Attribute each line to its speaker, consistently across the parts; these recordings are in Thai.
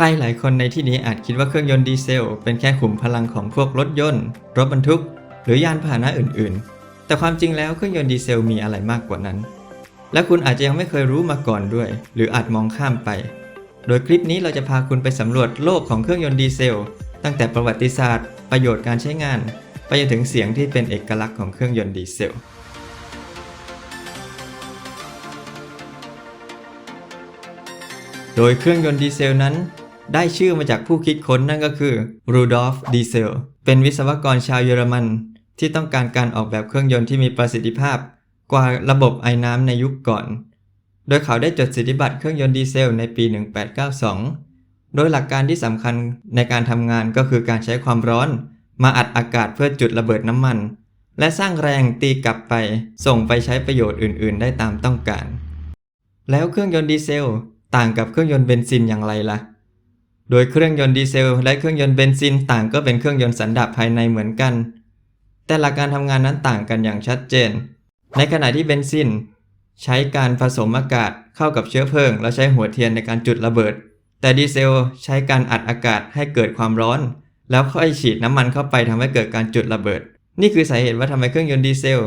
Speaker 1: ใครหลายคนในที่นี้อาจคิดว่าเครื่องยนต์ดีเซล เป็นแค่ขุมพลังของพวกรถยนต์ รถบรรทุก หรือยานพาหนะอื่นๆ แต่ความจริงแล้วเครื่องยนต์ดีเซลมีอะไรมากกว่านั้น และคุณอาจจะยังไม่เคยรู้มาก่อนด้วย หรืออาจมองข้ามไป โดยคลิปนี้เราจะพาคุณไปสำรวจโลกของเครื่องยนต์ดีเซล ตั้งแต่ประวัติศาสตร์ ประโยชน์การใช้งาน ไปจนถึงเสียงที่เป็นเอกลักษณ์ของเครื่องยนต์ดีเซลโดยเครื่องยนต์ดีเซลนั้น ได้ชื่อมาจากผู้คิดค้นนั่นก็คือรูดอล์ฟดีเซลเป็นวิศวกรชาวเยอรมัน ที่ต้องการการออกแบบเครื่องยนต์ที่มีประสิทธิภาพ กว่าระบบไอ้น้ำในยุคก่อน โดยเขาได้จดสิทธิบัตรเครื่องยนต์ดีเซลในปี 1892 โดยหลักการที่สำคัญในการทำงานก็คือการใช้ความร้อน มาอัดอากาศเพื่อจุดระเบิดน้ำมัน และสร้างแรงตีกลับไป ส่งไปใช้ประโยชน์อื่น ๆ ได้ตามต้องการ แล้วเครื่องยนต์ดีเซล ต่างกับเครื่องยนต์เบนซินอย่างไรล่ะ โดยเครื่องยนต์ดีเซล และเครื่องยนต์เบนซินต่างก็เป็นเครื่องยนต์สันดาปภายในเหมือนกัน แต่หลักการทำงานนั้นต่างกันอย่างชัดเจน ในขณะที่เบนซิน ใช้การผสมอากาศเข้ากับเชื้อเพลิง แล้วใช้หัวเทียนในการจุดระเบิด แต่ดีเซลใช้การอัดอากาศให้เกิดความร้อน แล้วค่อยฉีดน้ำมันเข้าไปทำให้เกิดการจุดระเบิด นี่คือสาเหตุว่าทำไมเครื่องยนต์ดีเซล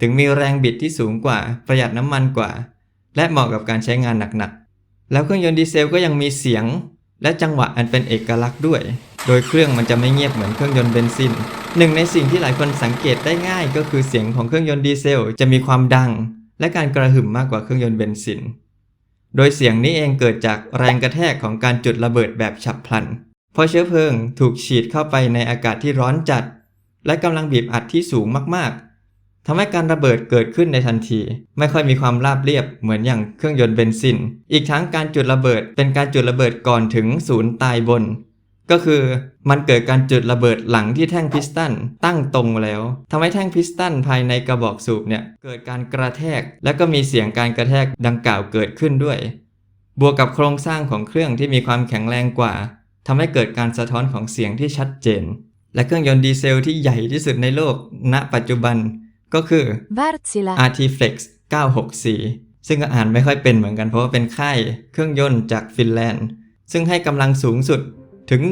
Speaker 1: ถึงมีแรงบิดที่สูงกว่า ประหยัดน้ำมันกว่า และเหมาะกับการใช้งานหนักๆแล้วเครื่องยนต์ดีเซลก็ยังมีเสียง และจังหวะอันเป็นเอกลักษณ์ด้วย โดยเครื่องมันจะไม่เงียบเหมือนเครื่องยนต์เบนซิน หนึ่งในสิ่งที่หลายคนสังเกตได้ง่ายก็คือเสียงของเครื่องยนต์ดีเซลจะมีความดัง และการกระหึ่มมากกว่าเครื่องยนต์เบนซิน โดยเสียงนี้เองเกิดจากแรงกระแทกของการจุดระเบิดแบบฉับพลัน เพราะเชื้อเพลิงถูกฉีดเข้าไปในอากาศที่ร้อนจัด และกำลังบีบอัดที่สูงมากๆ ทำให้การระเบิดเกิดขึ้นในทันที ไม่ค่อยมีความราบเรียบเหมือนอย่างเครื่องยนต์เบนซิน อีกทั้งการจุดระเบิดเป็นการจุดระเบิดก่อนถึงศูนย์ตายบน ก็คือมันเกิดการจุดระเบิดหลังที่แท่งพิสตันตั้งตรงแล้วทำให้แท่งพิสตันภายในกระบอกสูบเนี่ยเกิดการกระแทก และก็มีเสียงการกระแทกดังกล่าวเกิดขึ้นด้วย บวกกับโครงสร้างของเครื่องที่มีความแข็งแรงกว่าทำให้เกิดการสะท้อนของเสียงที่ชัดเจน และเครื่องยนต์ดีเซลที่ใหญ่ที่สุดในโลก ณ ปัจจุบัน ก็คือ
Speaker 2: Wärtsilä,
Speaker 1: Artiflex 964 ซึ่งก็อ่านไม่ค่อยเป็นเหมือนกันเพราะว่าเป็นค่ายเครื่องยนต์จากฟินแลนด์ ซึ่งให้กำลังสูงสุดถึง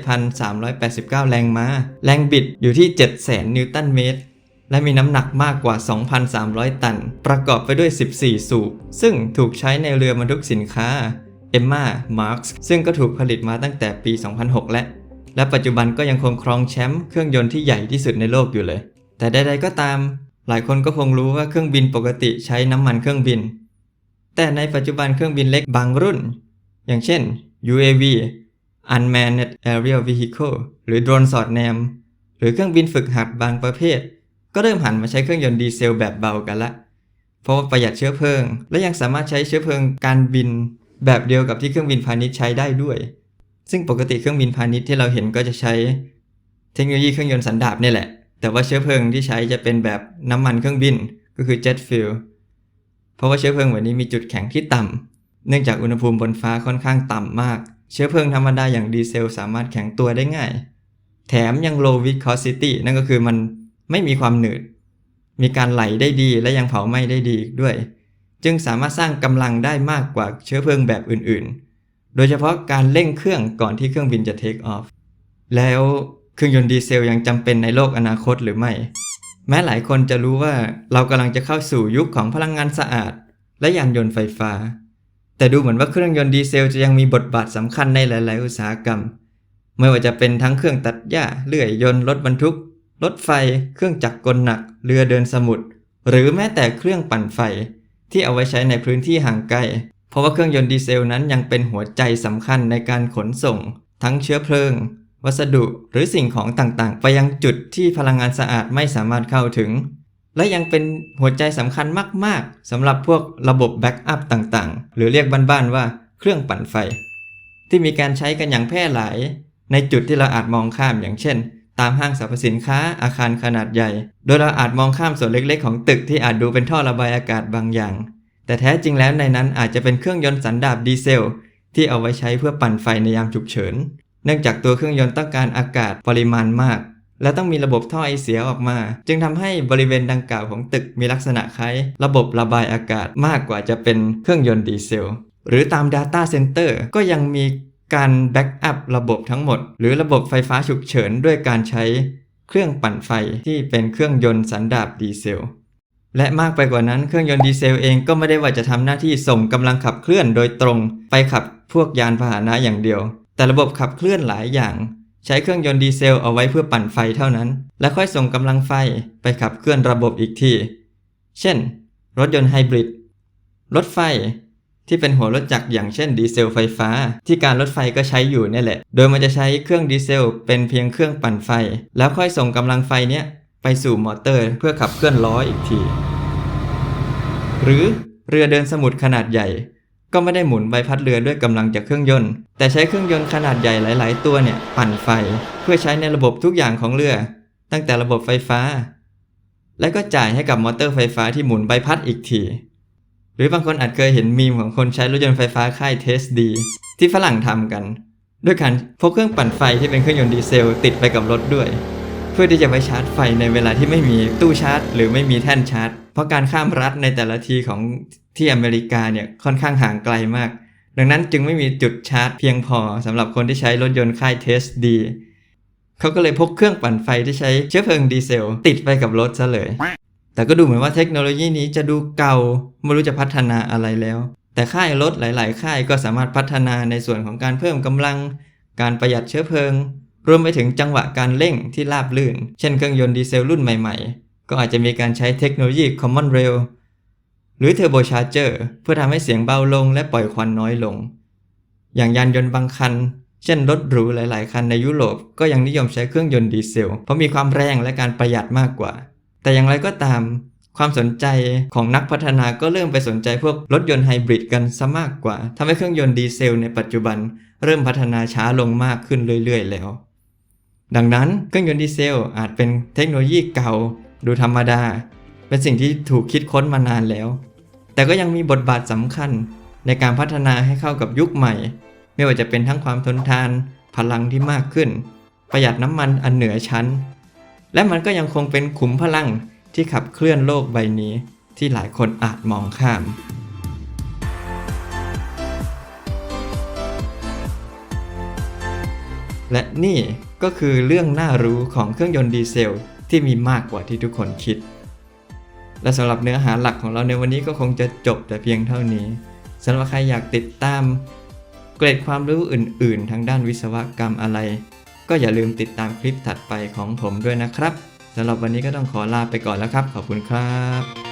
Speaker 1: 17,389 แรงม้า แรงบิดอยู่ที่ 700,000 นิวตันเมตร และมีน้ำหนักมากกว่า 2,300 ตัน ประกอบไปด้วย 14 สูบ ซึ่งถูกใช้ในเรือบรรทุกสินค้า Emma Marks ซึ่งก็ถูกผลิตมาตั้งแต่ปี 2006 และ และปัจจุบันก็ยังคงครองแชมป์เครื่องยนต์ที่ใหญ่ที่สุดในโลกอยู่เลย แต่ใดๆก็ตาม หลายคนก็คงรู้ว่าเครื่องบินปกติใช้น้ำมันเครื่องบิน แต่ในปัจจุบันเครื่องบินเล็กบางรุ่น อย่างเช่น UAV Unmanned Aerial Vehicle หรือโดรนสอดแนม หรือเครื่องบินฝึกหัดบางประเภท ก็เริ่มหันมาใช้เครื่องยนต์ดีเซลแบบเบากันละ เพราะว่าประหยัดเชื้อเพลิง และยังสามารถใช้เชื้อเพลิงการบิน แบบเดียวกับที่เครื่องบินพาณิชย์ใช้ได้ด้วย ซึ่งปกติเครื่องบินพาณิชย์ที่เราเห็นก็จะใช้ เทคโนโลยีเครื่องยนต์สันดาปนี่แหละ แต่ว่าเชื้อเพลิงที่ใช้จะเป็นแบบน้ำมันเครื่องบินก็คือ jet fuel เพราะว่าเชื้อเพลิงแบบนี้มีจุดแข็งที่ต่ำเนื่องจากอุณหภูมิบนฟ้าค่อนข้างต่ำมาก เชื้อเพลิงธรรมดาอย่างดีเซลสามารถแข็งตัวได้ง่าย แถมยัง low viscosity นั่นก็คือมันไม่มีความหนืด มีการไหลได้ดีและยังเผาไหม้ได้ดีด้วย จึงสามารถสร้างกำลังได้มากกว่าเชื้อเพลิงแบบอื่นๆ โดยเฉพาะการเร่งเครื่องก่อนที่เครื่องบินจะ take off แล้ว เครื่องยนต์ดีเซลยังจำเป็นในโลกอนาคตหรือไม่ แม้หลายคนจะรู้ว่าเรากำลังจะเข้าสู่ยุคของพลังงานสะอาด และยานยนต์ไฟฟ้า แต่ดูเหมือนว่าเครื่องยนต์ดีเซลจะยังมีบทบาทสำคัญในหลาย ๆ อุตสาหกรรม ไม่ว่าจะเป็นทั้งเครื่องตัดหญ้าเลื่อยยนต์รถบรรทุก รถไฟ เครื่องจักรกลหนัก เรือเดินสมุทรหรือแม้แต่เครื่องปั่นไฟ ที่เอาไว้ใช้ในพื้นที่ห่างไกลเพราะว่าเครื่องยนต์ดีเซลนั้นยังเป็นหัวใจสำคัญในการขนส่ง ทั้งเชื้อเพลิง วัสดุหรือสิ่งของต่างๆ ไปยังจุดที่พลังงานสะอาดไม่สามารถเข้าถึง และยังเป็นหัวใจสำคัญมาก ๆสำหรับพวกระบบแบ็กอัพต่างๆ หรือเรียกบ้านๆว่าเครื่องปั่นไฟ ที่มีการใช้กันอย่างแพร่หลาย ในจุดที่เราอาจมองข้ามอย่างเช่น ตามห้างสรรพสินค้าอาคารขนาดใหญ่ โดยเราอาจมองข้ามส่วนเล็กๆ ของตึกที่อาจดูเป็นท่อระบายอากาศบางอย่าง แต่แท้จริงแล้วในนั้นอาจจะเป็นเครื่องยนต์สันดาปดีเซลที่เอาไว้ใช้เพื่อปั่นไฟในยามฉุกเฉิน เนื่องจากตัวเครื่องยนต์ต้องการอากาศปริมาณมาก และต้องมีระบบท่อไอเสียออกมา จึงทำให้บริเวณดังกล่าวของตึกมีลักษณะคล้ายระบบระบายอากาศมากกว่าจะเป็นเครื่องยนต์ดีเซล หรือตาม Data Center ก็ยังมีการแบ็กอัพระบบทั้งหมด หรือระบบไฟฟ้าฉุกเฉินด้วยการใช้เครื่องปั่นไฟที่เป็นเครื่องยนต์สันดาปดีเซล และมากไปกว่านั้นเครื่องยนต์ดีเซลเองก็ไม่ได้ว่าจะทำหน้าที่ส่งกำลังขับเคลื่อนโดยตรง ไปขับพวกยานพาหนะอย่างเดียว แต่ระบบขับเคลื่อนหลายอย่าง ใช้เครื่องยนต์ดีเซลเอาไว้เพื่อปั่นไฟเท่านั้น และค่อยส่งกำลังไฟไปขับเคลื่อนระบบอีกที เช่น รถยนต์ไฮบริด รถไฟที่เป็นหัวรถจักรอย่างเช่นดีเซลไฟฟ้า ที่การรถไฟก็ใช้อยู่เนี่ยแหละ โดยมันจะใช้เครื่องดีเซลเป็นเพียงเครื่องปั่นไฟ แล้วค่อยส่งกำลังไฟเนี้ยไปสู่มอเตอร์เพื่อขับเคลื่อนล้ออีกที หรือเรือเดินสมุทรขนาดใหญ่ ก็ไม่ได้หมุนใบพัดเรือด้วยกำลังจากเครื่องยนต์ แต่ใช้เครื่องยนต์ขนาดใหญ่หลาย ๆ ตัวเนี่ยปั่นไฟ เพื่อใช้ในระบบทุกอย่างของเรือ ตั้งแต่ระบบไฟฟ้า และก็จ่ายให้กับมอเตอร์ไฟฟ้าที่หมุนใบพัดอีกทีหรือบางคนอาจเคยเห็นมีมของคนใช้รถยนต์ไฟฟ้าค่ายเทสดีที่ฝรั่งทำกัน ด้วยการพกเครื่องปั่นไฟที่เป็นเครื่องยนต์ดีเซล ติดไปกับรถด้วย พื่อที่จะไปชาร์จไฟในเวลาที่ไม่มีตู้ชาร์จ หรือไม่มีแท่นชาร์จ เพราะการข้ามรัฐในแต่ละทีของที่อเมริกาเนี่ยค่อนข้างห่างไกลมาก ดังนั้นจึงไม่มีจุดชาร์จเพียงพอสำหรับคนที่ใช้รถยนต์ค่ายเทสดีเขาก็เลยพกเครื่องปั่นไฟที่ใช้เชื้อเพลิงดีเซล ติดไปกับรถซะเลย แต่ก็ดูเหมือนว่าเทคโนโลยีนี้จะดูเก่าไม่รู้จะพัฒนาอะไรแล้ว แต่ค่ายรถหลาย ๆ ค่ายก็สามารถพัฒนาในส่วนของการเพิ่มกำลัง การประหยัดเชื้อเพลิง รวมไปถึงจังหวะการเร่งที่ราบลื่น เช่นเครื่องยนต์ดีเซลรุ่นใหม่ๆ ก็อาจจะมีการใช้เทคโนโลยี Common Rail หรือ Turbo Charger เพื่อทำให้เสียงเบาลงและปล่อยควันน้อยลง อย่างยานยนต์บางคัน เช่นรถหรูหลาย ๆ คันในยุโรปก็ยังนิยมใช้เครื่องยนต์ดีเซล เพราะมีความแรงและการประหยัดมากกว่า แต่อย่างไรก็ตาม ความสนใจของนักพัฒนาก็เริ่มไปสนใจพวกรถยนต์ไฮบริดกันซะมากกว่าทำให้เครื่องยนต์ดีเซลในปัจจุบัน เริ่มพัฒนาช้าลงมากขึ้นเรื่อย ๆ แล้ว ดังนั้นเครื่องยนต์ดีเซลอาจเป็นเทคโนโลยีเก่าดูธรรมดา เป็นสิ่งที่ถูกคิดค้นมานานแล้ว แต่ก็ยังมีบทบาทสำคัญในการพัฒนาให้เข้ากับยุคใหม่ ไม่ว่าจะเป็นทั้งความทนทาน พลังที่มากขึ้น ประหยัดน้ำมันอันเหนือชั้น และมันก็ยังคงเป็นขุมพลังที่ขับเคลื่อนโลกใบนี้ ที่หลายคนอาจมองข้ามและนี่ ก็คือเรื่องน่ารู้ของเครื่องยนต์ดีเซลที่มีมากกว่าที่ทุกคนคิด และสำหรับเนื้อหาหลักของเราในวันนี้ก็คงจะจบแต่เพียงเท่านี้สำหรับใครอยากติดตาม เกรดความรู้อื่น ๆ ทางด้านวิศวกรรมอะไร ก็อย่าลืมติดตามคลิปถัดไปของผมด้วยนะครับสำหรับวันนี้ก็ต้องขอลาไปก่อนแล้วครับ ขอบคุณครับ